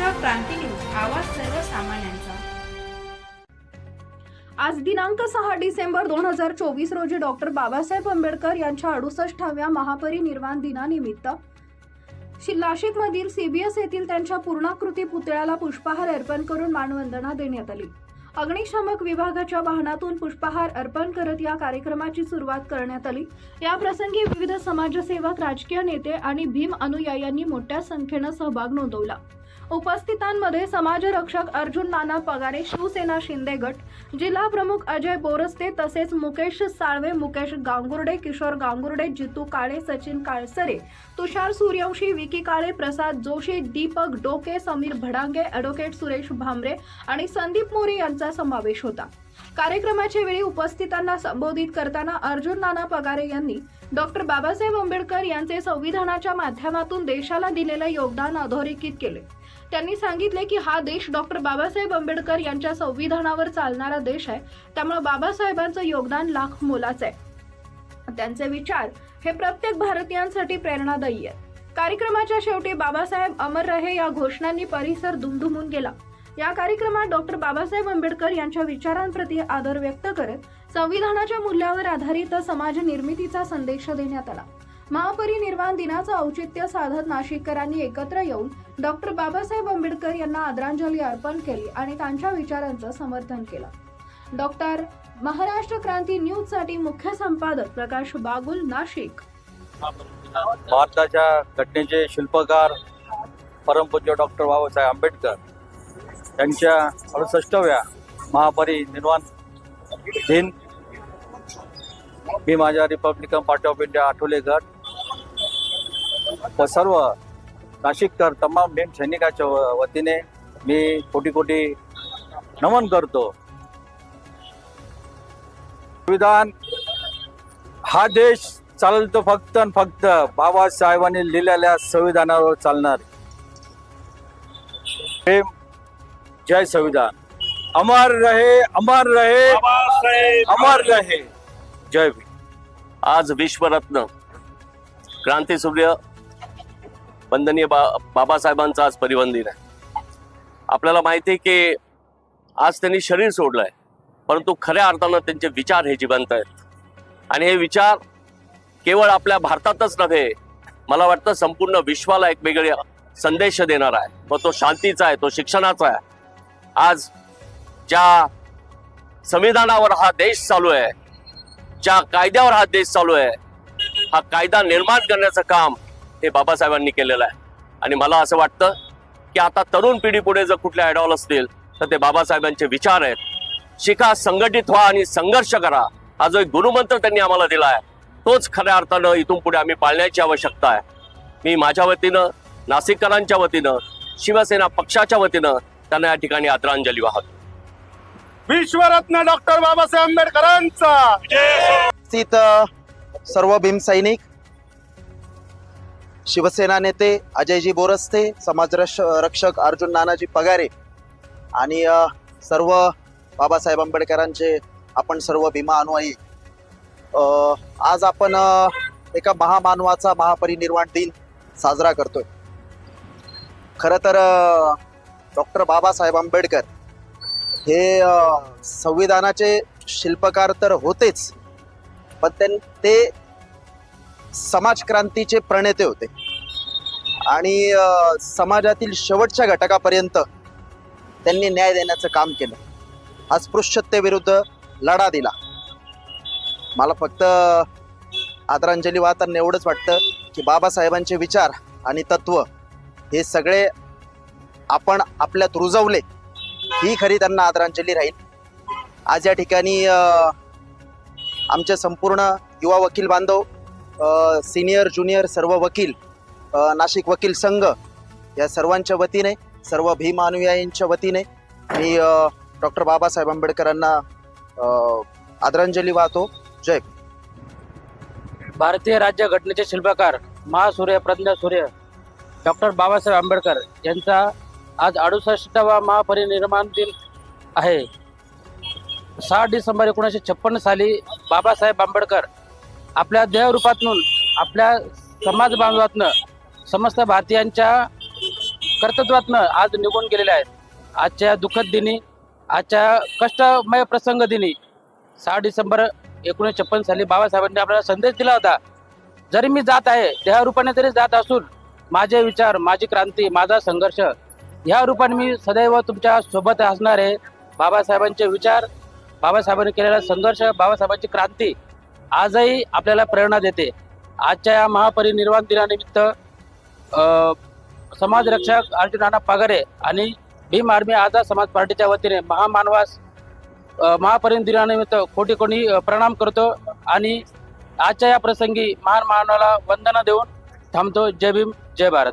Maharashtra Kranti news आवाज सर्वसामान्यांचा. आज दिनांक सहा डिसेंबर दोन हजार चोवीस रोजी डॉक्टर बाबासाहेब आंबेडकर यांच्या अडुसष्टाव्या महापरिनिर्वाण दिनानिमित्त शि- नाशिकमधील सीबीएस येथील त्यांच्या पूर्णाकृती पुतळ्याला पुष्पहार अर्पण करून मानवंदना देण्यात आली. अग्निशामक विभागाच्या वाहनातून पुष्पहार अर्पण करत या कार्यक्रमाची सुरुवात करण्यात आली. या प्रसंगी विविध समाजसेवक राजकीय नेते आणि भीम अनुयायांनी मोठ्या संख्येनं सहभाग नोंदवला. उपस्थितांमध्ये समाजरक्षक अर्जुन नाना पगारे शिवसेना शिंदे गट जिल्हा प्रमुख अजय बोरस्ते तसेच मुकेश साळवे मुकेश गांगुर्डे किशोर गांगुर्डे जितू काळे सचिन काळसरे तुषार सूर्यवंशी विकी काळे प्रसाद जोशी दीपक डोके समीर भडांगे ॲडव्होकेट सुरेश भांबरे आणि संदीप मोरे यांचा समावेश होता. कार्यक्रमाच्या वेळी उपस्थितांना संबोधित करताना अर्जुन नाना पगारे यांनी डॉक्टर बाबासाहेब आंबेडकर यांचे संविधानाच्या माध्यमातून देशाला दिलेले योगदान अधोरेखित केले. त्यांनी सांगितले की हा देश डॉक्टर बाबासाहेब आंबेडकर यांच्या संविधानावर चालणारा देश आहे. त्यामुळे बाबासाहेबांचं योगदान लाख मोलाचं आहे. त्यांचे विचार हे प्रत्येक भारतीयांसाठी प्रेरणादायी आहेत. कार्यक्रमाच्या शेवटी बाबासाहेब अमर रहे या घोषणांनी परिसर दुमदुमून गेला. या कार्यक्रमात डॉक्टर बाबासाहेब आंबेडकर यांच्या विचारांप्रती आदर व्यक्त करत संविधानाच्या मूल्यावर आधारित समाज निर्मितीचा संदेश देण्यात आला. महापरिनिर्वाण दिनाचं औचित्य साधत नाशिककरांनी एकत्र येऊन डॉक्टर बाबासाहेब आंबेडकर यांना आदरांजली अर्पण केली आणि त्यांच्या विचारांचं समर्थन केलं. डॉक्टर महाराष्ट्र क्रांती न्यूजसाठी मुख्य संपादक प्रकाश बागुल नाशिक. भारताच्या घटनेचे शिल्पकार परमपूज्य डॉक्टर बाबासाहेब आंबेडकर. त्यांच्या अडुसष्टव्या महापरिनिर्वाण दिन. मी माझ्या republican party of India Athawale गट व सर्व नाशिककर तमाम भीम सैनिकाच्या वतीने मी कोटी कोटी नमन करतो. संविधान हा देश चालतो फक्त आणि फक्त बाबासाहेबांनी लिहिलेल्या संविधानावर चालणार. प्रेम जय संविधान। अमर रहे अमर रहे अमर रहे। जय भीम। आज विश्वरत्न। क्रांतीसूर्य वंदनीय बा बाबासाहेबांचा आज परिवन दिन आहे. आपल्याला माहिती आहे की आज त्यांनी शरीर सोडलंय परंतु खऱ्या अर्थानं त्यांचे विचार हे जिवंत आहेत. आणि हे विचार केवळ आपल्या भारतातच नव्हे मला वाटतं संपूर्ण विश्वाला एक वेगळे संदेश देणार आहे. व तो शांतीचा आहे तो शिक्षणाचा आहे. आज ज्या संविधानावर हा देश चालू आहे ज्या कायद्यावर हा देश चालू आहे हा कायदा निर्माण करण्याचं काम हे बाबासाहेबांनी केलेलं आहे. आणि मला असं वाटतं की आता तरुण पिढी पुढे जर कुठले आयडॉल असतील तर ते बाबासाहेबांचे विचार आहेत. शिका संघटित व्हा आणि संघर्ष करा. हा जो एक गुरुमंत्र त्यांनी आम्हाला दिला आहे तोच खऱ्या अर्थानं इथून पुढे आम्ही पाळण्याची आवश्यकता आहे. मी माझ्या वतीनं नाशिककरांच्या वतीनं शिवसेना पक्षाच्या वतीनं त्यांना या ठिकाणी आदरांजली वाहतो. विश्वरत्न डॉक्टर बाबासाहेब आंबेडकरांचा. उपस्थित अ, सर्व भीमसैनिक शिवसेना नेते अजयजी बोरस्ते समाज रक्ष- रक्षक अर्जुन नानाजी पगारे आणि सर्व बाबासाहेब आंबेडकरांचे आपण सर्व भीमा अनुयायी. अ, आज आपण एका महामानवाचा महापरिनिर्वाण दिन साजरा करतोय. खरं तर डॉक्टर बाबासाहेब आंबेडकर हे संविधानाचे शिल्पकार तर होतेच पण त्यां- ते समाजक्रांतीचे प्रणेते होते. आणि समाजातील शेवटच्या घटकापर्यंत त्यांनी न्याय देण्याचं काम केलं. अस्पृश्यतेविरुद्ध लढा दिला. मला फक्त आदरांजली वाहताना एवढंच वाटतं की बाबासाहेबांचे विचार आणि तत्व हे सगळे आपण आपल्यात रुजवले ही खरी त्यांना आदरांजली राहील. आज या ठिकाणी आमचे संपूर्ण युवा वकील बांधव सिनियर ज्युनियर सर्व वकील नाशिक वकील संघ या सर्वांच्या वतीने सर्व भीम अनुयायींच्या वतीने मी डॉक्टर बाबासाहेब आंबेडकरांना आदरांजली वाहतो. जय भारतीय राज्य घटनेचे शिल्पकार महासूर्य प्रज्ञा सूर्य डॉक्टर बाबासाहेब आंबेडकर यांचा आज अडुसष्टावा महापरिनिर्माण दिन आहे. सहा डिसेंबर एकोणीसशे छप्पन्न साली बाबासाहेब आंबेडकर आपल्या देहरूपातून आपल्या समाज बांधवातनं समस्त भारतीयांच्या कर्तृत्वातनं आज निघून गेलेले आहेत. आजच्या दुःखद दिनी आजच्या कष्टमय प्रसंग दिनी सहा डिसेंबर एकोणीसशे छप्पन साली बाबासाहेबांनी आपल्याला संदेश दिला होता. जरी मी जात आहे देहरूपाने जरी जात असून माझे विचार माझी क्रांती माझा संघर्ष ह्या रूपाने मी सदैव तुमच्यासोबत असणार आहे बाबासाहेबांचे विचार बाबासाहेबांनी केलेला संघर्ष बाबासाहेबांची क्रांती आजही आपल्याला प्रेरणा देते. आजच्या या महापरिनिर्वाण दिनानिमित्त समाजरक्षक अर्जुन नाना पागरे आणि भीम आर्मी आझाद समाज पार्टीच्या वतीने महामानवास अ, दिनानिमित्त कोटी कोणी प्रणाम करतो आणि आजच्या या प्रसंगी महान मानवाला वंदना देऊन थांबतो. जय भीम जय भारत.